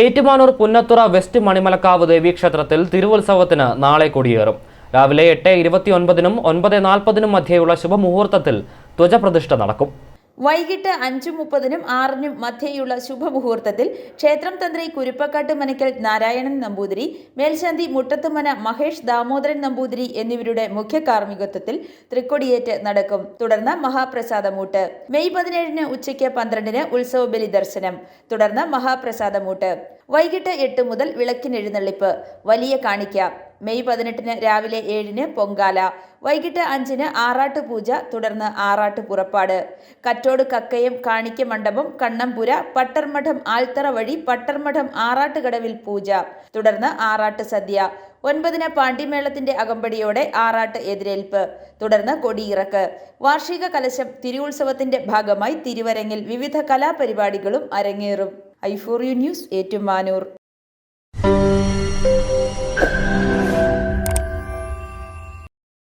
Ettumanoor Punnathura west Manimalakkavu ദേവീക്ഷേത്രത്തിൽ തിരുവുത്സവത്തിന് നാളെ കൊടിയേറും. രാവിലെ എട്ട് ഇരുപത്തിയൊൻപതിനും ഒൻപത് നാൽപ്പതിനും മധ്യേയുള്ള ശുഭമുഹൂർത്തത്തിൽ ധ്വജപ്രതിഷ്ഠ നടക്കും. വൈകിട്ട് അഞ്ചു മുപ്പതിനും ആറിനും മധ്യേയുള്ള ശുഭമുഹൂർത്തത്തിൽ ക്ഷേത്രം തന്ത്രി കുരുപ്പക്കാട്ട് മനക്കൽ നാരായണൻ നമ്പൂതിരി മേൽശാന്തി മുട്ടത്തുമന മഹേഷ് ദാമോദരൻ നമ്പൂതിരി എന്നിവരുടെ മുഖ്യ കാർമ്മികത്വത്തിൽ തൃക്കൊടിയേറ്റ് നടക്കും. തുടർന്ന് മഹാപ്രസാദമൂട്ട്. മെയ് പതിനേഴിന് ഉച്ചയ്ക്ക് പന്ത്രണ്ടിന് ഉത്സവ ബലി ദർശനം. തുടർന്ന് മഹാപ്രസാദമൂട്ട്. വൈകിട്ട് എട്ട് മുതൽ വിളക്കിനെഴുന്നള്ളിപ്പ്. വലിയ കാണിക്ക. മെയ് പതിനെട്ടിന് രാവിലെ ഏഴിന് പൊങ്കാല വൈകിട്ട് അഞ്ചിന് ആറാട്ട് പൂജ തുടർന്ന് ആറാട്ട് പുറപ്പാട്. കറ്റോട് കക്കയം കാണിക്ക മണ്ഡപം കണ്ണമ്പുര പട്ടർമഠം ആൽത്തറ വഴി പട്ടർമഠം ആറാട്ടുകടവിൽ പൂജ തുടർന്ന് ആറാട്ട് സദ്യ ഒൻപതിന് പാണ്ഡിമേളത്തിന്റെ അകമ്പടിയോടെ ആറാട്ട് എതിരേൽപ്പ് തുടർന്ന് കൊടിയിറക്ക്. വാർഷിക കലശം തിരുവുത്സവത്തിന്റെ ഭാഗമായി തിരുവരങ്ങിൽ വിവിധ കലാപരിപാടികളും അരങ്ങേറും. I four U news Ettumanoor.